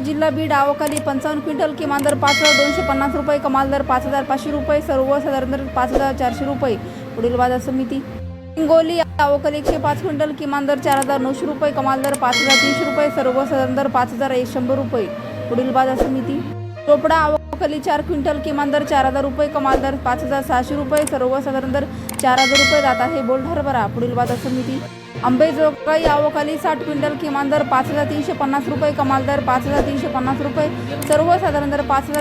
जिल्हा बीड आवखाली पंचावन्न क्विंटल किमान दर पाच हजार दोनशे पन्नास रुपये कमाल दर पाच हजार पाचशे रुपये सर्वसाधारण दर पाच हजार चारशे रुपये. पुढील बाजार समिती. हिंगोली आवखाली एकशे पाच क्विंटल किमान दर चार हजार नऊशे रुपये कमाल दर पाच हजार तीनशे रुपये सर्वसाधारण दर पाच हजार एक शंभर रुपये. पुढील बाजार समिती. चोपडा आवखाली चार क्विंटल किमान दर चार हजार रुपये कमाल दर पाच हजार सहाशे रुपये सर्वसाधारण दर चार हजार रुपये जात आहे. बोल हरभरा. पुढील बाजार समिती. अंबेजोगाई आवखाली साठ क्विंटल किमान दर पाच हजार तीनशे पन्नास रुपये कमाल दर पाच हजार तीनशे पन्नास रुपये सर्वसाधारण दर पाच हजार